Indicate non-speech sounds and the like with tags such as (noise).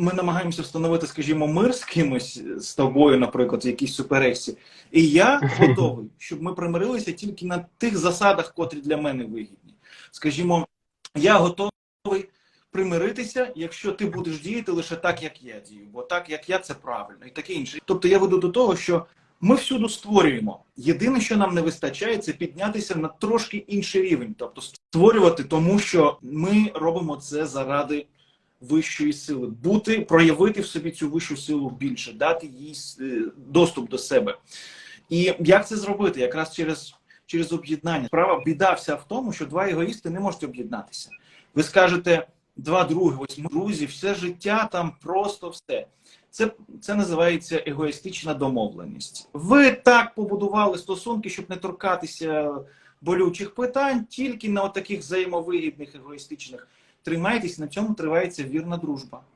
ми намагаємося встановити, скажімо, мир з кимось з тобою, наприклад, в якійсь суперечці, і я (laughs) готовий, щоб ми примирилися тільки на тих засадах, котрі для мене вигідні. Скажімо, я готовий примиритися, якщо ти будеш діяти лише так, як я дію, бо так, як я, це правильно, і таке інше. Тобто я веду до того, що ми всюди створюємо. Єдине, що нам не вистачає, це піднятися на трошки інший рівень, тобто створювати, тому що ми робимо це заради вищої сили, бути, проявити в собі цю вищу силу більше, дати їй е, доступ до себе. І як це зробити? Якраз через, через об'єднання. Справа біда вся в тому, що два егоїсти не можуть об'єднатися. Ви скажете, два други, ось ми друзі, все життя там просто все. Це, це називається егоїстична домовленість. Ви так побудували стосунки, щоб не торкатися болючих питань, тільки на таких взаємовигідних егоїстичних. Тримайтесь, на цьому тривається вірна дружба.